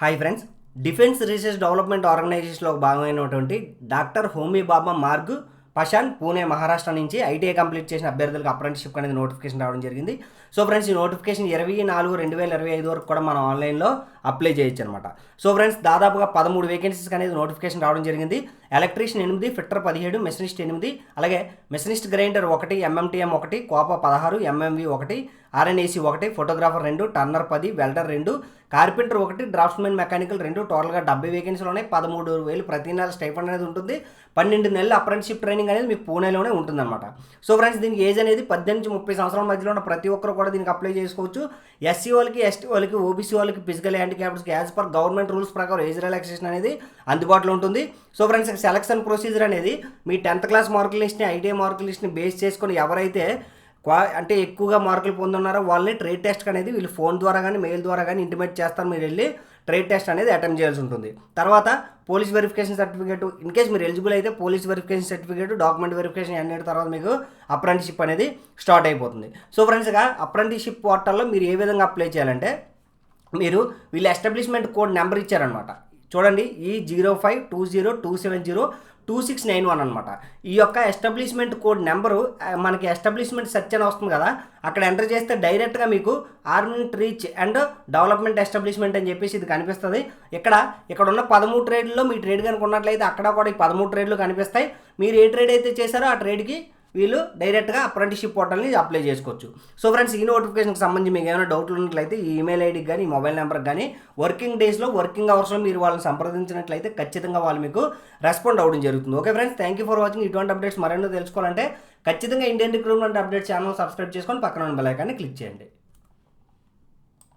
Hi friends defence research development ఆర్గనైజేషన్లో ఒక భాగమైనటువంటి డాక్టర్ హోమీ బాబా మార్గ్ పషాన్ పూణే మహారాష్ట్ర నుంచి ఐటీఐ కంప్లీట్ చేసిన అభ్యర్థులకు అప్రెంటిషిప్ అనేది నోటిఫికేషన్ రావడం జరిగింది. సో ఫ్రెండ్స్ ఈ నోటిఫికేషన్ ఇరవై నాలుగు రెండు వేల ఇరవై ఐదు వరకు కూడా మనం ఆన్లైన్లో అప్లై చేయొచ్చు అనమాట సో ఫ్రెండ్స్ దాదాపుగా పదమూడు వేకెన్సీస్ అనేది నోటిఫికేషన్ రావడం జరిగింది. ఎలక్ట్రీషియన్ ఎనిమిది ఫిట్టర్ పదిహేడు మెషనిస్ట్ ఎనిమిది అలాగే మెషనిస్ట్ గ్రైండర్ ఒకటి ఎంఎంటీఎం ఒకటి కోపా పదహారు ఎంఎంవి ఒకటి ఆర్ఎన్ఏసీ ఒకటి ఫోటోగ్రాఫర్ రెండు టర్నర్ పది వెల్డర్ రెండు కార్పెంటర్ ఒకటి డ్రాఫ్ట్మెన్ మెకానికల్ రెండు టోటల్గా డెబ్బై వేకెన్సీలు ఉన్నాయి పదమూడు వేలు ప్రతి నెల స్టైఫండ్ అనేది ఉంటుంది. పన్నెండు నెలల అప్రెంటిషిప్ ట్రైనింగ్ అనేది మీకు పూణేలోనే ఉంటుందన్నమాట. సో ఫ్రెండ్స్ దీనికి ఏజ్ అనేది పద్దెనిమిది ముప్పై సంవత్సరాల మధ్యలో ఉన్న ప్రతి ఒక్కరు కూడా దీనికి అప్లై చేసుకోవచ్చు. ఎస్సీ వాళ్ళకి ఎస్టీ వాళ్ళకి ఓబీసీ వాళ్ళకి ఫిజికల్ హ్యాండిక్యాప్స్కి యాజ్ పర్ గవర్నమెంట్ రూల్స్ ప్రకారం ఏజ్ రిలాక్సేషన్ అనేది అందుబాటులో ఉంటుంది. సో ఫ్రెండ్స్ సెలక్షన్ ప్రొసీజర్ అనేది మీ టెన్త్ క్లాస్ మార్కుల లిస్ట్ని ఐటీఐ మార్కుల లిస్ట్ని బేస్ చేసుకొని ఎవరైతే క్వా అంటే ఎక్కువగా మార్కులు పొందున్నారో వాళ్ళని ట్రేడ్ టెస్ట్ అనేది వీళ్ళు ఫోన్ ద్వారా కానీ మెయిల్ ద్వారా కానీ ఇంటిమేట్ చేస్తారు. మీరు వెళ్ళి ట్రేడ్ టెస్ట్ అనేది అటెండ్ చేయాల్సి ఉంటుంది. తర్వాత police verification certificate in case మీరు ఎలిజిబుల్ అయితే police verification certificate document verification అన్నిటి తర్వాత మీకు అప్రెంటిషిప్ అనేది స్టార్ట్ అయిపోతుంది. సో ఫ్రెండ్స్గా అప్రెంటిషిప్ పోర్టల్లో మీరు ఏ విధంగా అప్లై చేయాలంటే మీరు వీళ్ళు ఎస్టాబ్లిష్మెంట్ కోడ్ నెంబర్ ఇచ్చారనమాట చూడండి ఈ zero five two zero two seven zero two six nine one అనమాట ఈ యొక్క ఎస్టాబ్లిష్మెంట్ కోడ్ నెంబరు మనకి ఎస్టాబ్లిష్మెంట్ సెర్చ్ అని వస్తుంది కదా అక్కడ ఎంటర్ చేస్తే డైరెక్ట్గా మీకు armament reach and development establishment అని చెప్పేసి ఇది కనిపిస్తుంది. ఇక్కడ ఇక్కడ ఉన్న పదమూడు ట్రేడ్లో మీ ట్రేడ్ కనుక ఉన్నట్లయితే అక్కడ కూడా ఈ పదమూడు ట్రేడ్లు కనిపిస్తాయి. మీరు ఏ ట్రేడ్ అయితే చేశారో ఆ ట్రేడ్కి వీళ్ళు డైరెక్ట్గా అప్రెంటిషిప్ పోర్టల్ని అప్లై చేసుకోవచ్చు. సో ఫ్రెండ్స్ ఈ నోటిఫికేషన్కి సంబంధించి మీకు ఏమైనా డౌట్లు ఉన్నట్లయితే ఈ ఈమెయిల్ ఐడికి కానీ ఈ మొబైల్ నెంబర్కి కానీ వర్కింగ్ డేస్లో వర్కింగ్ అవర్స్లో మీరు వాళ్ళని సంప్రదించినట్లయితే ఖచ్చితంగా వాళ్ళు మీకు రెస్పాండ్ అవ్వడం జరుగుతుంది. Okay friends thank you for watching ఇటువంటి అప్డేట్స్ మరెన్నో తెలుసుకోవాలంటే ఖచ్చితంగా Indian recruitment update channel subscribe చేసుకొని పక్కన ఉన్న బెల్ ఐకాన్ని క్లిక్ చేయండి.